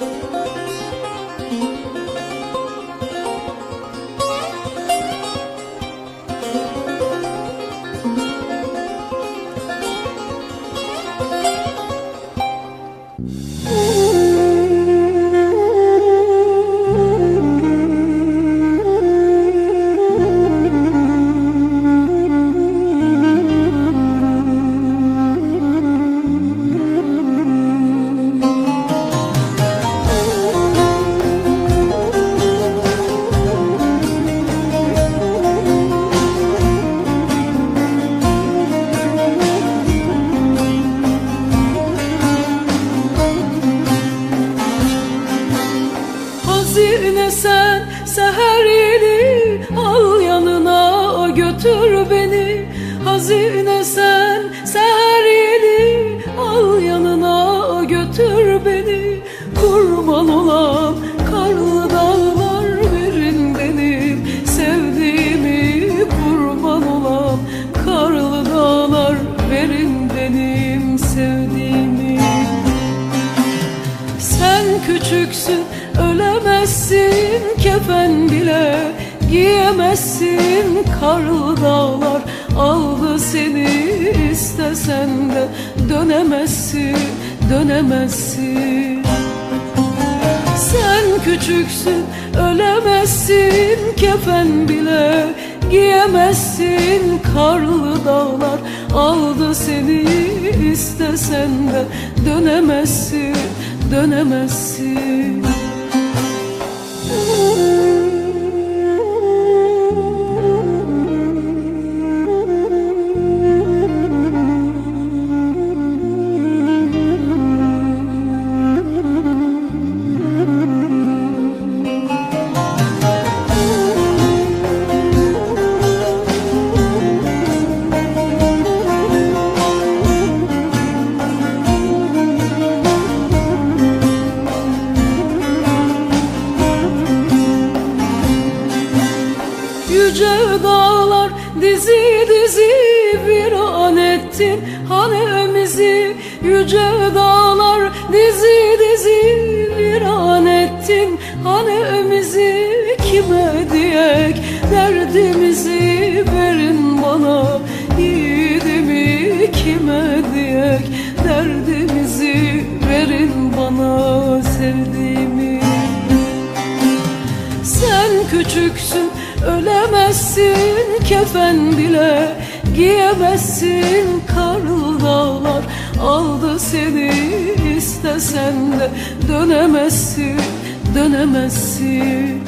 Música küçüksün ölemezsin kefen bile giyemezsin. Karlı dağlar aldı seni istesen de dönemezsin dönemezsin. Sen küçüksün ölemezsin kefen bile giyemezsin. Karlı dağlar aldı seni istesen de dönemezsin dönemezsin Yüce dağlar dizi dizi viran ettin. Hanemizi Yüce dağlar dizi dizi viran ettin. Hanemizi Kime diyek derdimizi verin bana. Yiğidimi kime diyek derdimizi verin bana sevdiğimi. Sen küçüksün ölemezsin kefen bile giyemezsin. Karlı dağlar aldı seni istesen de dönemezsin dönemezsin.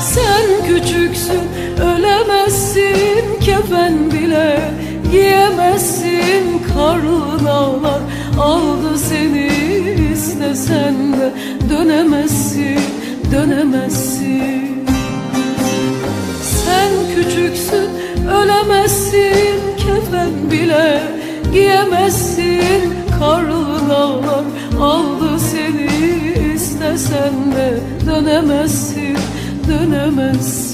Sen küçüksün ölemezsin. Kefen bile giyemezsin. Karlı dağlar aldı seni istesen de dönemezsin dönemezsin sen küçüksün ölemezsin. Kefen bile giyemezsin. Karlı dağlar aldı seni istesen de dönemezsin dönemezsin